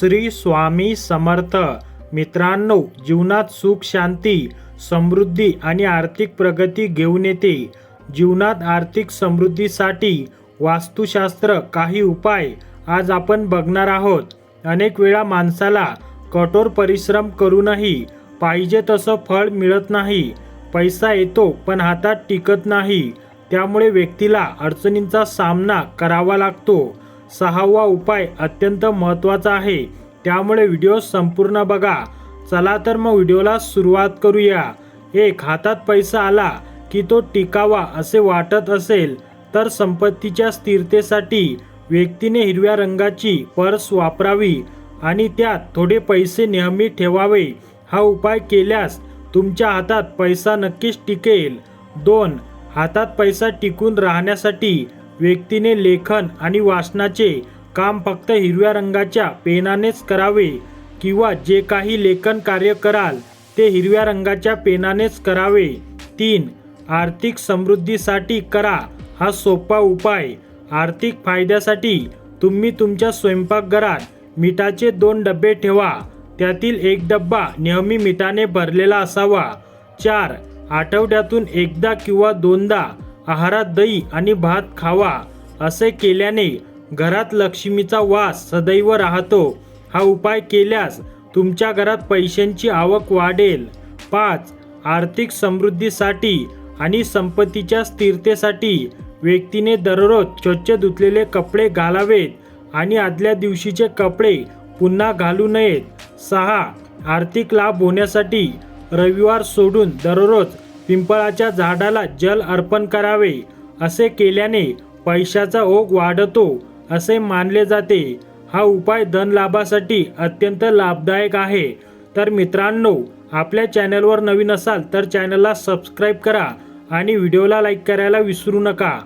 श्री स्वामी समर्थ. मित्रांनो जीवनात सुख शांती समृद्धी आणि आर्थिक प्रगती घेऊन येते. जीवनात आर्थिक समृद्धीसाठी वास्तुशास्त्र काही उपाय आज आपण बघणार आहोत. अनेक वेळा माणसाला कठोर परिश्रम करूनही पाहिजे तसं फळ मिळत नाही. पैसा येतो पण हातात टिकत नाही. त्यामुळे व्यक्तीला अडचणींचा सामना करावा लागतो. सहावा उपाय अत्यंत महत्त्वाचा आहे. त्यामुळे व्हिडिओ संपूर्ण बघा. चला तर मग व्हिडिओला सुरुवात करूया. एक हातात पैसा आला की तो टिकावा असे वाटत असेल तर संपत्तीच्या स्थिरतेसाठी व्यक्तीने हिरव्या रंगाची पर्स वापरावी आणि त्यात थोडे पैसे नेहमी ठेवावे. हा उपाय केल्यास तुमच्या हातात पैसा नक्कीच टिकेल. दोन हातात पैसा टिकून राहण्यासाठी व्यक्तीने लेखन आणि वाचनाचे काम फक्त हिरव्या रंगाच्या पेनानेच करावे किंवा जे काही लेखन कार्य कराल ते हिरव्या रंगाच्या पेनानेच करावे. तीन आर्थिक समृद्धीसाठी करा. हा सोपा उपाय. आर्थिक फायद्यासाठी तुम्ही तुमच्या स्वयंपाकघरात मिठाचे दोन डबे ठेवा. त्यातील एक डब्बा नेहमी मिठाने भरलेला असावा. चार आठवड्यातून एकदा किंवा दोनदा आहारात दही आणि भात खावा असे केल्याने घरात लक्ष्मीचा वास सदैव राहतो. हा उपाय केल्यास तुमच्या घरात पैशांची आवक वाढेल. पाच आर्थिक समृद्धीसाठी आणि संपत्तीच्या स्थिरतेसाठी व्यक्तीने दररोज स्वच्छ धुतलेले कपडे घालावेत आणि आदल्या दिवशीचे कपडे पुन्हा घालू नयेत. सहा आर्थिक लाभ होण्यासाठी रविवार सोडून दररोज पिंपळाच्या झाडाला जल अर्पण करावे असे केल्याने पैशाचा ओघ वाढतो असे मानले जाते. हा उपाय धन लाभासाठी अत्यंत लाभदायक आहे. तर मित्रांनो आपल्या चॅनलवर नवीन असाल तर चॅनलला सबस्क्राईब करा आणि व्हिडिओला लाईक करायला विसरू नका.